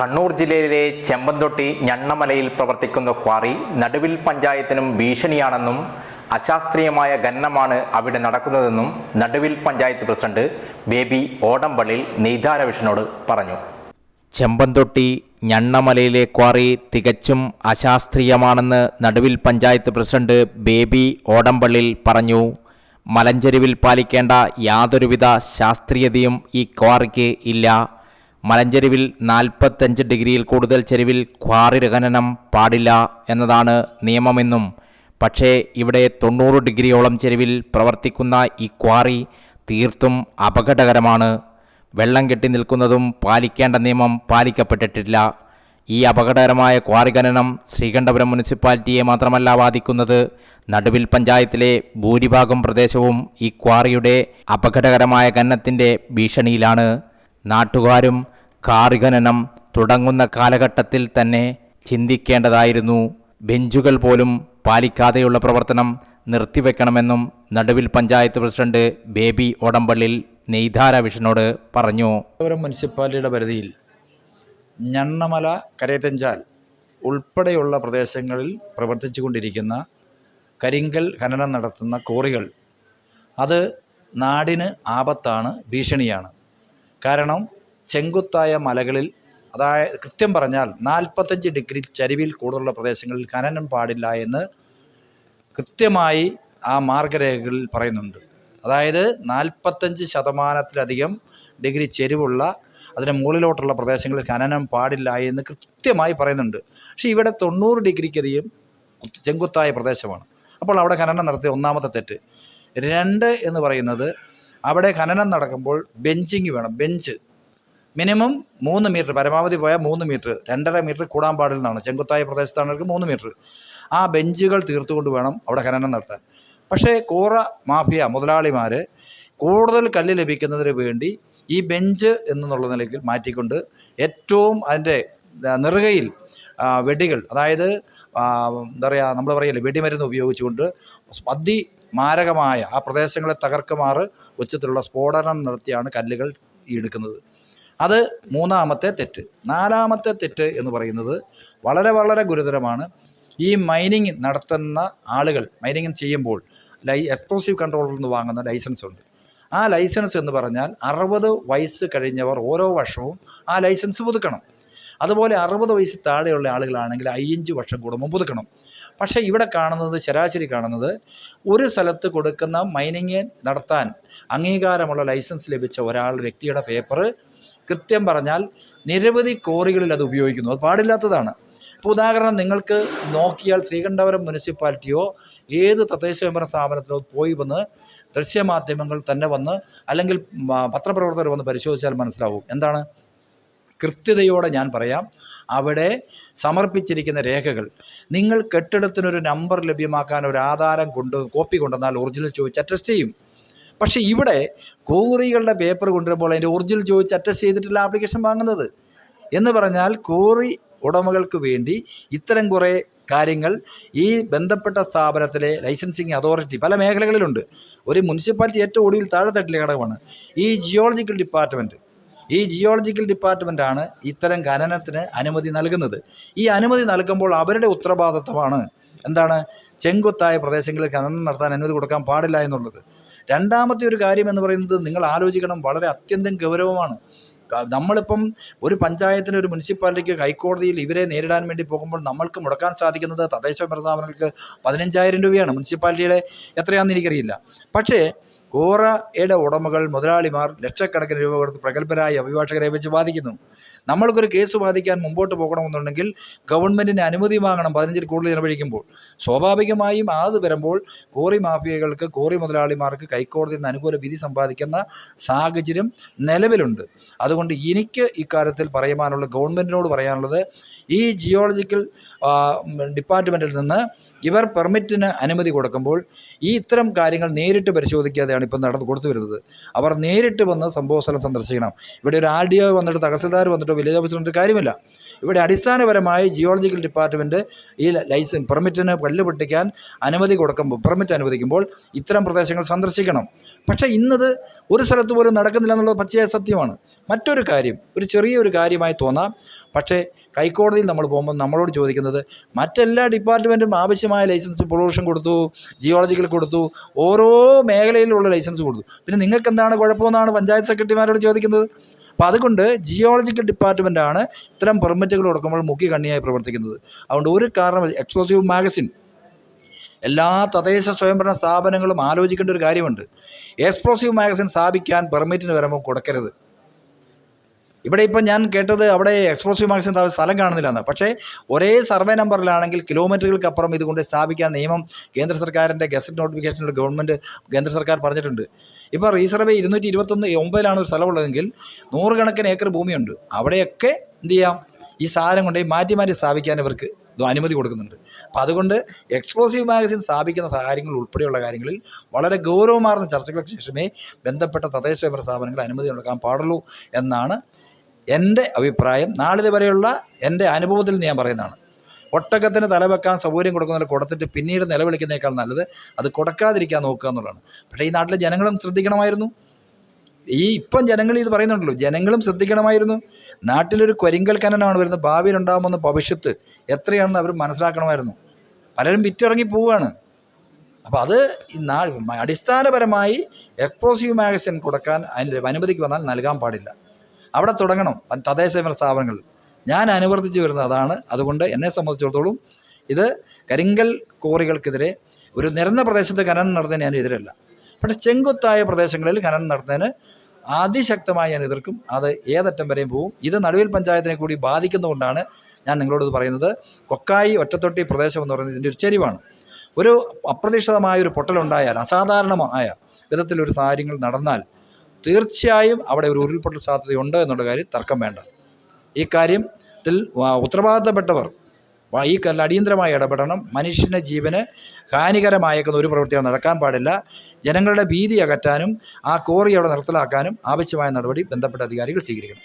കണ്ണൂർ ജില്ലയിലെ ചെമ്പന്തൊട്ടി ഞണ്ണമലയിൽ പ്രവർത്തിക്കുന്ന ക്വാറി നടുവിൽ പഞ്ചായത്തിനും ഭീഷണിയാണെന്നും അശാസ്ത്രീയമായ ഖനനമാണ് അവിടെ നടക്കുന്നതെന്നും നടുവിൽ പഞ്ചായത്ത് പ്രസിഡന്റ് ബേബി ഓടമ്പള്ളിൽ നെയ്താരവിഷനോട് പറഞ്ഞു. ചെമ്പന്തൊട്ടി ഞണ്ണമലയിലെ ക്വാറി തികച്ചും അശാസ്ത്രീയമാണെന്ന് നടുവിൽ പഞ്ചായത്ത് പ്രസിഡന്റ് ബേബി ഓടമ്പള്ളിൽ പറഞ്ഞു. മലഞ്ചെരുവിൽ പാലിക്കേണ്ട യാതൊരുവിധ ശാസ്ത്രീയതയും ഈ ക്വാറിക്ക് ഇല്ല. മലഞ്ചെരുവിൽ നാൽപ്പത്തഞ്ച് ഡിഗ്രിയിൽ കൂടുതൽ ചെരുവിൽ ക്വാറി ഖനനം പാടില്ല എന്നതാണ് നിയമമെന്നും പക്ഷേ ഇവിടെ തൊണ്ണൂറ് ഡിഗ്രിയോളം ചെരുവിൽ പ്രവർത്തിക്കുന്ന ഈ ക്വാറി തീർത്തും അപകടകരമാണ്. വെള്ളം കെട്ടി നിൽക്കുന്നതും പാലിക്കേണ്ട നിയമം പാലിക്കപ്പെട്ടിട്ടില്ല. ഈ അപകടകരമായ ക്വാറി ഖനനം ശ്രീകണ്ഠപുരം മുനിസിപ്പാലിറ്റിയെ മാത്രമല്ല ബാധിക്കുന്നത്. നടുവിൽ പഞ്ചായത്തിലെ ഭൂരിഭാഗം പ്രദേശവും ഈ ക്വാറിയുടെ അപകടകരമായ ഖനനത്തിന്റെ ഭീഷണിയിലാണ്. നാട്ടുകാരും കാർഖനനം തുടങ്ങുന്ന കാലഘട്ടത്തിൽ തന്നെ ചിന്തിക്കേണ്ടതായിരുന്നു. ബെഞ്ചുകൾ പോലും പാലിക്കാതെയുള്ള പ്രവർത്തനം നിർത്തിവെക്കണമെന്നും നടുവിൽ പഞ്ചായത്ത് പ്രസിഡന്റ് ബേബി ഓടമ്പള്ളിൽ നെയ്താര വിഷനോട് പറഞ്ഞു. മുനിസിപ്പാലിറ്റിയുടെ പരിധിയിൽ ഞണ്ണമല കരയത്തഞ്ചാൽ ഉൾപ്പെടെയുള്ള പ്രദേശങ്ങളിൽ പ്രവർത്തിച്ചു കൊണ്ടിരിക്കുന്ന കരിങ്കൽ ഖനനം നടത്തുന്ന കോറികൾ അത് നാടിന് ആപത്താണ് ഭീഷണിയാണ്. കാരണം ചെങ്കുത്തായ മലകളിൽ അതായത് കൃത്യം പറഞ്ഞാൽ നാൽപ്പത്തഞ്ച് ഡിഗ്രി ചരിവിൽ കൂടുതലുള്ള പ്രദേശങ്ങളിൽ ഖനനം പാടില്ല എന്ന് കൃത്യമായി ആ മാർഗരേഖകളിൽ പറയുന്നുണ്ട്. അതായത് നാൽപ്പത്തഞ്ച് ശതമാനത്തിലധികം ഡിഗ്രി ചെരിവുള്ള അതിന് മുകളിലോട്ടുള്ള പ്രദേശങ്ങളിൽ ഖനനം പാടില്ല എന്ന് കൃത്യമായി പറയുന്നുണ്ട്. പക്ഷേ ഇവിടെ തൊണ്ണൂറ് ഡിഗ്രിക്കധികം ചെങ്കുത്തായ പ്രദേശമാണ്. അപ്പോൾ അവിടെ ഖനനം നടത്തിയ ഒന്നാമത്തെ തെറ്റ്. രണ്ട് എന്ന് പറയുന്നത് അവിടെ ഖനനം നടക്കുമ്പോൾ ബെഞ്ചിങ് വേണം ബെഞ്ച് മിനിമം മൂന്ന് മീറ്റർ പരമാവധി പോയാൽ മൂന്ന് മീറ്റർ രണ്ടര മീറ്റർ കൂടാൻ പാടില്ല എന്നാണ് ചെങ്കുത്തായ പ്രദേശത്താണെങ്കിൽ മൂന്ന് മീറ്റർ ആ ബെഞ്ചുകൾ തീർത്തുകൊണ്ട് വേണം അവിടെ ഖനനം നടത്താൻ. പക്ഷേ കോറ മാഫിയ മുതലാളിമാർ കൂടുതൽ കല്ല് ലഭിക്കുന്നതിന് വേണ്ടി ഈ ബെഞ്ച് എന്നുള്ള നിലയ്ക്ക് മാറ്റിക്കൊണ്ട് ഏറ്റവും അതിന്റെ നെറുകയിൽ വെടികൾ അതായത് എന്താ പറയുക നമ്മൾ പറയില്ലേ വെടിമരുന്ന് ഉപയോഗിച്ചുകൊണ്ട് അതി മാരകമായ ആ പ്രദേശങ്ങളെ തകർക്കുമാറ് ഉച്ചത്തിലുള്ള സ്ഫോടനം നടത്തിയാണ് കല്ലുകൾ എടുക്കുന്നത്. അത് മൂന്നാമത്തെ തെറ്റ്. നാലാമത്തെ തെറ്റ് എന്ന് പറയുന്നത് വളരെ വളരെ ഗുരുതരമാണ്. ഈ മൈനിങ് നടത്തുന്ന ആളുകൾ മൈനിങ് ചെയ്യുമ്പോൾ ലൈ എക്സ്പ്ലോസീവ് കൺട്രോളിൽ നിന്ന് വാങ്ങുന്ന ലൈസൻസ് ഉണ്ട്. ആ ലൈസൻസ് എന്ന് പറഞ്ഞാൽ അറുപത് വയസ്സ് കഴിഞ്ഞവർ ഓരോ വർഷവും ആ ലൈസൻസ് പുതുക്കണം. അതുപോലെ അറുപത് വയസ്സ് താഴെയുള്ള ആളുകളാണെങ്കിൽ അയ്യഞ്ച് വർഷം കൂടുമ്പോൾ പുതുക്കണം. പക്ഷേ ഇവിടെ കാണുന്നത് ശരാശരി കാണുന്നത് ഒരു സ്ഥലത്ത് കൊടുക്കുന്ന മൈനിങ് നടത്താൻ അംഗീകാരമുള്ള ലൈസൻസ് ലഭിച്ച ഒരാൾ വ്യക്തിയുടെ പേപ്പർ കൃത്യം പറഞ്ഞാൽ നിരവധി കോറികളിൽ അത് ഉപയോഗിക്കുന്നു. അത് പാടില്ലാത്തതാണ്. ഇപ്പോൾ ഉദാഹരണം നിങ്ങൾക്ക് നോക്കിയാൽ ശ്രീകണ്ഠപുരം മുനിസിപ്പാലിറ്റിയോ ഏത് തദ്ദേശ സ്വയംഭരണ സ്ഥാപനത്തിലോ പോയി വന്ന് ദൃശ്യമാധ്യമങ്ങൾ തന്നെ വന്ന് അല്ലെങ്കിൽ പത്രപ്രവർത്തകർ വന്ന് പരിശോധിച്ചാൽ മനസ്സിലാവും. എന്താണ്? കൃത്യതയോടെ ഞാൻ പറയാം. അവിടെ സമർപ്പിച്ചിരിക്കുന്ന രേഖകൾ. നിങ്ങൾ കെട്ടിടത്തിനൊരു നമ്പർ ലഭ്യമാക്കാൻ ഒരു ആധാരം കൊണ്ട് കോപ്പി കൊണ്ടുവന്നാൽ ഒറിജിനൽ ചോദിച്ച് അറ്റസ്റ്റ് ചെയ്യും. പക്ഷേ ഇവിടെ കോറികളുടെ പേപ്പർ കൊണ്ടുവരുമ്പോൾ അതിന്റെ ഒറിജിനൽ ചോദിച്ച് അറ്റസ്റ്റ് ചെയ്തിട്ടില്ല ആപ്ലിക്കേഷൻ വാങ്ങുന്നത്. എന്ന് പറഞ്ഞാൽ കോറി ഉടമകൾക്ക് വേണ്ടി ഇത്തരം കുറേ കാര്യങ്ങൾ ഈ ബന്ധപ്പെട്ട സ്ഥാപനത്തിലെ ലൈസൻസിങ് അതോറിറ്റി പല മേഖലകളിലുണ്ട്. ഒരു മുനിസിപ്പാലിറ്റി ഏറ്റവും ഒടുവിൽ താഴെത്തട്ടിലെ ഘടകമാണ്. ഈ ജിയോളജിക്കൽ ഡിപ്പാർട്ട്മെന്റ് ഈ ജിയോളജിക്കൽ ഡിപ്പാർട്ട്മെന്റാണ് ഇത്തരം ഖനനത്തിന് അനുമതി നൽകുന്നത്. ഈ അനുമതി നൽകുമ്പോൾ അവരുടെ ഉത്തരവാദിത്വമാണ് എന്താണ്? ചെങ്കുത്തായ പ്രദേശങ്ങളിൽ ഖനനം നടത്താൻ അനുമതി കൊടുക്കാൻ പാടില്ല എന്നുള്ളത്. രണ്ടാമത്തെ ഒരു കാര്യം എന്ന് പറയുന്നത് നിങ്ങൾ ആലോചിക്കണം വളരെ അത്യന്തം ഗൗരവമാണ്. നമ്മളിപ്പം ഒരു പഞ്ചായത്തിന് ഒരു മുനിസിപ്പാലിറ്റിക്ക് ഹൈക്കോടതിയിൽ ഇവരെ നേരിടാൻ വേണ്ടി പോകുമ്പോൾ നമ്മൾക്ക് മുടക്കാൻ സാധിക്കുന്നത് തദ്ദേശ ഭരണ സ്ഥാപനങ്ങൾക്ക് പതിനഞ്ചായിരം രൂപയാണ്. മുനിസിപ്പാലിറ്റിയുടെ എത്രയാണെന്ന് എനിക്കറിയില്ല. പക്ഷേ കോറയുടെ ഉടമകൾ മുതലാളിമാർ ലക്ഷക്കണക്കിന് രൂപ കൊടുത്ത് പ്രഗത്ഭരായ അഭിഭാഷകരെ വെച്ച് ബാധിക്കുന്നു നമ്മൾക്കൊരു കേസ് ബാധിക്കാൻ മുമ്പോട്ട് പോകണമെന്നുണ്ടെങ്കിൽ ഗവൺമെന്റിന് അനുമതി വാങ്ങണം പതിനഞ്ചിൽ കൂടുതൽ ചെലവഴിക്കുമ്പോൾ സ്വാഭാവികമായും അത് വരുമ്പോൾ കോറി മാഫിയകൾക്ക് കോറി മുതലാളിമാർക്ക് കൈക്കോടതിയിൽ നിന്ന് അനുകൂല വിധി സമ്പാദിക്കുന്ന സാഹചര്യം നിലവിലുണ്ട്. അതുകൊണ്ട് എനിക്ക് ഇക്കാര്യത്തിൽ പറയുവാനുള്ള ഗവൺമെന്റിനോട് പറയാനുള്ളത് ഈ ജിയോളജിക്കൽ ഡിപ്പാർട്ട്മെന്റിൽ നിന്ന് ഇവർ പെർമിറ്റിന് അനുമതി കൊടുക്കുമ്പോൾ ഈ ഇത്തരം കാര്യങ്ങൾ നേരിട്ട് പരിശോധിക്കാതെയാണ് ഇപ്പം നടന്നു കൊടുത്തു വരുന്നത്. അവർ നേരിട്ട് വന്ന് സംഭവസ്ഥലം സന്ദർശിക്കണം. ഇവിടെ ഒരു ആർ ഡി ഒ വന്നിട്ട് തഹസിൽദാർ വന്നിട്ട് വില്ലേജ് വന്നിട്ട് കാര്യമില്ല. ഇവിടെ അടിസ്ഥാനപരമായി ജിയോളജിക്കൽ ഡിപ്പാർട്ട്മെന്റ് ഈ ലൈസൻസ് പെർമിറ്റിന് കല്ല് പൊട്ടിക്കാൻ അനുമതി കൊടുക്കുമ്പോൾ പെർമിറ്റ് അനുവദിക്കുമ്പോൾ ഇത്തരം പ്രദേശങ്ങൾ സന്ദർശിക്കണം. പക്ഷേ ഇന്നത് ഒരു സ്ഥലത്ത് പോലും നടക്കുന്നില്ല എന്നുള്ളത് പച്ചയായ സത്യമാണ്. മറ്റൊരു കാര്യം ഒരു ചെറിയൊരു കാര്യമായി തോന്നാം. പക്ഷേ ഹൈക്കോടതിയിൽ നമ്മൾ പോകുമ്പോൾ നമ്മളോട് ചോദിക്കുന്നത് മറ്റെല്ലാ ഡിപ്പാർട്ട്മെന്റും ആവശ്യമായ ലൈസൻസ് പൊള്യൂഷൻ കൊടുത്തു ജിയോളജിക്കൽ കൊടുത്തു ഓരോ മേഖലയിലുള്ള ലൈസൻസ് കൊടുത്തു. പിന്നെ നിങ്ങൾക്ക് എന്താണ് കുഴപ്പമെന്നാണ് പഞ്ചായത്ത് സെക്രട്ടറിമാരോട് ചോദിക്കുന്നത്? അപ്പോൾ അതുകൊണ്ട് ജിയോളജിക്കൽ ഡിപ്പാർട്ട്മെന്റാണ് ഇത്തരം പെർമിറ്റുകൾ കൊടുക്കുമ്പോൾ മുഖ്യ കണ്ണിയായി പ്രവർത്തിക്കുന്നത്. അതുകൊണ്ട് ഒരു കാരണം എക്സ്ക്ലൂസീവ് മാഗസിൻ എല്ലാ തദ്ദേശ സ്വയംഭരണ സ്ഥാപനങ്ങളും ആലോചിക്കേണ്ട ഒരു കാര്യമുണ്ട്. എക്സ്പ്ലോസീവ് മാഗസിൻ സ്ഥാപിക്കാൻ പെർമിറ്റിന് വരുമ്പോൾ കൊടുക്കരുത്. ഇവിടെ ഇപ്പം ഞാൻ കേട്ടത് അവിടെ എക്സ്പ്ലോസീവ് സ്ഥാപിച്ച സ്ഥലം കാണുന്നില്ല എന്ന് പക്ഷേ ഒരേ സർവേ നമ്പറിലാണെങ്കിൽ കിലോമീറ്ററുകൾക്ക് അപ്പുറം ഇതുകൊണ്ട് സ്ഥാപിക്കാൻ നിയമം കേന്ദ്ര സർക്കാരിന്റെ ഗസറ്റ് നോട്ടിഫിക്കേഷനിൽ ഗവൺമെന്റ് കേന്ദ്ര സർക്കാർ പറഞ്ഞിട്ടുണ്ട്. ഇപ്പോൾ റീസർവേ ഇരുന്നൂറ്റി ഇരുപത്തൊന്ന് ഒമ്പതിലാണ് ഒരു സ്ഥലമുള്ളതെങ്കിൽ നൂറുകണക്കിന് ഏക്കർ ഭൂമിയുണ്ട്. അവിടെയൊക്കെ എന്ത് ചെയ്യാം? ഈ സാധനം കൊണ്ട് മാറ്റി മാറ്റി സ്ഥാപിക്കാൻ ഇവർക്ക് അനുമതി കൊടുക്കുന്നുണ്ട്. അപ്പോൾ അതുകൊണ്ട് എക്സ്പ്ലോസീവ് മാഗസിൻ സ്ഥാപിക്കുന്ന കാര്യങ്ങൾ ഉൾപ്പെടെയുള്ള കാര്യങ്ങളിൽ വളരെ ഗൗരവമാർന്ന ചർച്ചകൾക്ക് ശേഷമേ ബന്ധപ്പെട്ട തദ്ദേശ സ്വയംഭരണ സ്ഥാപനങ്ങൾ അനുമതി നൽകാൻ പാടുള്ളൂ എന്നാണ് എന്റെ അഭിപ്രായം നാളിത് വരെയുള്ള എന്റെ അനുഭവത്തിൽ നിന്ന് ഞാൻ പറയുന്നതാണ്. ഒട്ടകത്തിന് തലവെക്കാൻ സൗകര്യം കൊടുക്കുന്നതിൽ കൊടുത്തിട്ട് പിന്നീട് നിലവിളിക്കുന്നതിനേക്കാൾ നല്ലത് അത് കൊടുക്കാതിരിക്കാൻ നോക്കുക എന്നുള്ളതാണ്. പക്ഷേ ഈ നാട്ടിലെ ജനങ്ങളും ശ്രദ്ധിക്കണമായിരുന്നു. ഈ ഇപ്പം ജനങ്ങൾ ഇത് പറയുന്നുണ്ടല്ലോ ജനങ്ങളും ശ്രദ്ധിക്കണമായിരുന്നു. നാട്ടിലൊരു കൊരിങ്കൽ കനനാണ് വരുന്നത് ഭാവിയിൽ ഉണ്ടാകുമെന്ന് ഭവിഷ്യത്ത് എത്രയാണെന്ന് അവർ മനസ്സിലാക്കണമായിരുന്നു. പലരും വിറ്റിറങ്ങി പോവുകയാണ്. അപ്പോൾ അത് അടിസ്ഥാനപരമായി എക്സ്പ്ലോസീവ് മാഗസിൻ കൊടുക്കാൻ അനുമതിക്ക് വന്നാൽ നൽകാൻ പാടില്ല. അവിടെ തുടങ്ങണം. തദ്ദേശ സ്വയംഭരണ സ്ഥാപനങ്ങൾ. ഞാൻ അനുവർത്തിച്ച് വരുന്നത് അതാണ്. അതുകൊണ്ട് എന്നെ സംബന്ധിച്ചിടത്തോളം ഇത് കരിങ്കൽ കോറികൾക്കെതിരെ ഒരു നിരന്ന പ്രദേശത്ത് ഖനനം നടത്തുന്നതിന് ഞാൻ എതിരല്ല. പക്ഷേ ചെങ്കുത്തായ പ്രദേശങ്ങളിൽ ഖനനം നടത്തുന്നതിന് അതിശക്തമായി ഞാൻ എതിർക്കും. അത് ഏതറ്റം വരെയും പോവും. ഇത് നടുവിൽ പഞ്ചായത്തിനെ കൂടി ബാധിക്കുന്നതുകൊണ്ടാണ് ഞാൻ നിങ്ങളോട് പറയുന്നത്. കൊക്കായി ഒറ്റത്തൊട്ടി പ്രദേശം എന്ന് പറയുന്നത് ഇതിന്റെ ഒരു ചെരിവാണ്. ഒരു അപ്രതീക്ഷിതമായ ഒരു പൊട്ടലുണ്ടായാൽ അസാധാരണമായ വിധത്തിലൊരു കാര്യങ്ങൾ നടന്നാൽ തീർച്ചയായും അവിടെ ഒരു ഉരുൾപൊട്ടൽ സാധ്യതയുണ്ട് എന്നുള്ള കാര്യം തർക്കം വേണ്ട. ഈ കാര്യത്തിൽ ഉത്തരവാദിത്തപ്പെട്ടവർ ഈ കാര്യത്തിൽ അടിയന്തരമായി ഇടപെടണം. മനുഷ്യന്റെ ജീവന് ഹാനികരമായേക്കുന്ന ഒരു പ്രവൃത്തിയാണ് നടക്കാൻ പാടില്ല. ജനങ്ങളുടെ ഭീതി അകറ്റാനും ആ കോറി അവിടെ നിർത്തലാക്കാനും ആവശ്യമായ നടപടി ബന്ധപ്പെട്ട അധികാരികൾ സ്വീകരിക്കണം.